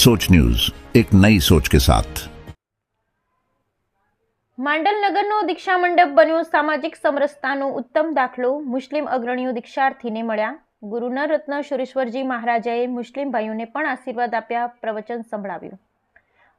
सोच न्यूज एक नई सोच के साथ માંડલનગરનો દીક્ષા મંડપ બન્યો સામાજિક સમરસતાનો ઉત્તમ દાખલો મુસ્લિમ અગ્રણીઓ દીક્ષાર્થીને મળ્યા ગુરુના રત્ન સુરેશ્વરજી મહારાજાએ મુસ્લિમ ભાઈઓને પણ આશીર્વાદ આપ્યા પ્રવચન સંભળાવ્યું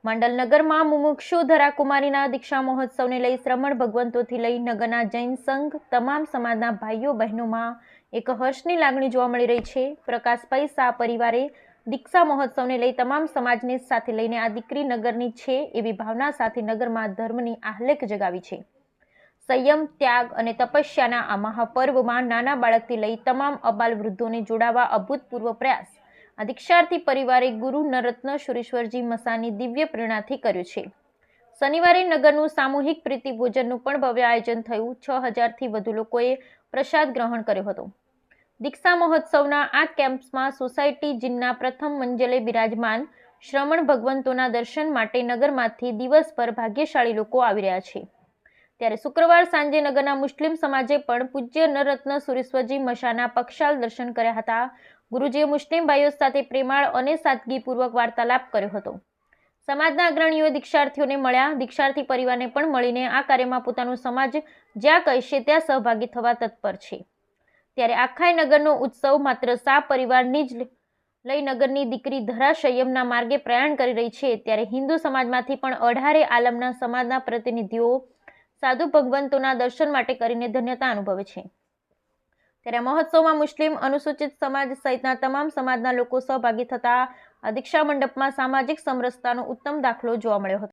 માંડલનગરમાં મુમુક્ષુ ધરાકુમારીના દીક્ષા મહોત્સવને લઈ શ્રમણ ભગવંતોથી લઈ નગરના જૈન સંઘ તમામ સમાજના ભાઈઓ બહેનોમાં એક હર્ષની લાગણી જોવા મળી રહી છે પ્રકાશભાઈ શાહ પરિવારે દીક્ષા મહોત્સવને લઈ તમામ સમાજને સાથે લઈને આ દીકરી નગરની છે એવી ભાવના સાથે નગરમાં ધર્મની આહલેખ જગાવી છે. સંયમ, ત્યાગ અને તપસ્યાના આ મહાપર્વમાં નાના બાળકથી લઈ તમામ અબાલ વૃદ્ધોને જોડાવા અભૂતપૂર્વ પ્રયાસ. આ દીક્ષાર્થી પરિવારે ગુરુ નરત્ન સુરેશ્વરજી મસાની દિવ્ય પ્રેરણાથી કર્યું છે. શનિવારે નગરનું સામૂહિક પ્રીતિ ભોજનનું પણ ભવ્ય આયોજન થયું. છ હજારથી વધુ લોકોએ પ્રસાદ ગ્રહણ કર્યો હતો. દીક્ષા મહોત્સવના આ કેમ્પસમાં સોસાયટી જીનના પ્રથમ મંજલે બિરાજમાન શ્રમણ ભગવંતોના દર્શન માટે નગરમાંથી દિવસભર ભાગ્યશાળી લોકો આવી રહ્યા છે. ત્યારે શુક્રવાર સાંજે નગરના મુસ્લિમ સમાજે પણ પૂજ્ય નરરત્ન સુરેશ્વરજી મશાના પક્ષાલ દર્શન કર્યા હતા. ગુરુજીએ મુસ્લિમ ભાઈઓ સાથે પ્રેમાળ અને સાદગીપૂર્વક વાર્તાલાપ કર્યો હતો. સમાજના અગ્રણીઓ દીક્ષાર્થીઓને મળ્યા. દીક્ષાર્થી પરિવારને પણ મળીને આ કાર્યમાં પોતાનો સમાજ જ્યાં કહેશે ત્યાં સહભાગી થવા તત્પર છે. ત્યારે આખાય નગરનો ઉત્સવ માત્ર સા પરિવારની જ લઈ નગરની દીકરી ધરા સંયમના માર્ગે પ્રયાણ કરી રહી છે. ત્યારે હિન્દુ સમાજમાંથી પણ અઢારે આલમના સમાજના પ્રતિનિધિઓ સાધુ ભગવંતોના દર્શન માટે કરીને ધન્યતા અનુભવે છે. ત્યારે મહોત્સવમાં મુસ્લિમ અનુસૂચિત સમાજ સહિતના તમામ સમાજના લોકો સહભાગી થતા આ દીક્ષા મંડપમાં સામાજિક સમરસતાનો ઉત્તમ દાખલો જોવા મળ્યો હતો.